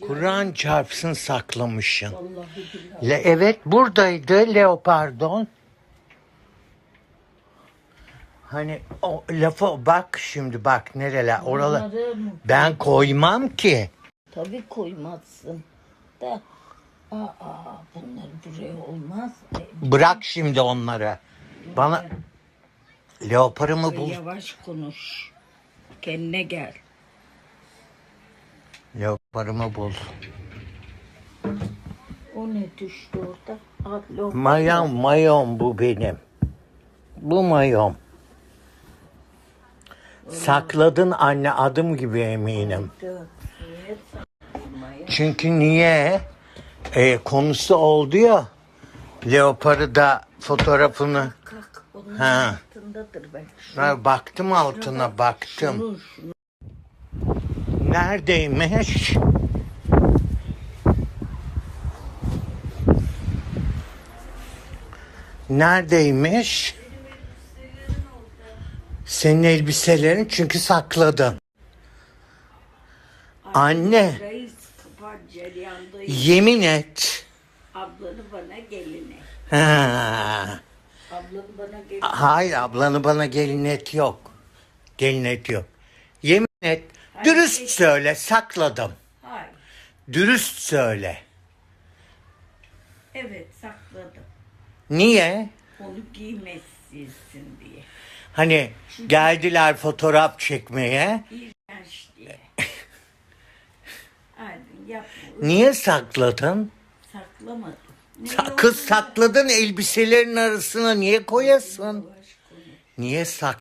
Kur'an çarpsın saklamışsın. Le, evet buradaydı leopardon. Hani o lafa bak şimdi bak nereler oralar. Bunları? Ben koymam ki. Tabii koymazsın. Da aa bunlar buraya olmaz. E, Bırak şimdi onları. Bana leoparımı bul. Yavaş konuş. Kendine gel. Leoparımı bul. O ne düştü orada? Alo. Mayom mayom bu benim. Bu mayom. Sakladın anne adım gibi eminim. Çünkü niye? E, konusu oldu ya. Leoparı da fotoğrafını. Kalk onun Ha. altındadır ben. Ha, baktım altına baktım. Şunu, şunu. Neredeymiş? Neredeymiş? Senin elbiselerin çünkü sakladın. Anne yemin et. Ablanı bana geline. Ha. Ablanı bana geline. Hayır ablanı bana gelin et yok. Gelin et yok. Yemin et. Dürüst söyle sakladım. Hayır. Dürüst söyle. Evet sakladım. Niye? Onu giymezsin diye. Hani geldiler fotoğraf çekmeye. İğrenç diye. Yapma. Niye sakladın? Saklamadım. Ne Sa- Kız sakladın elbiselerin arasına niye koyasın? Yavaş konuş. Niye sak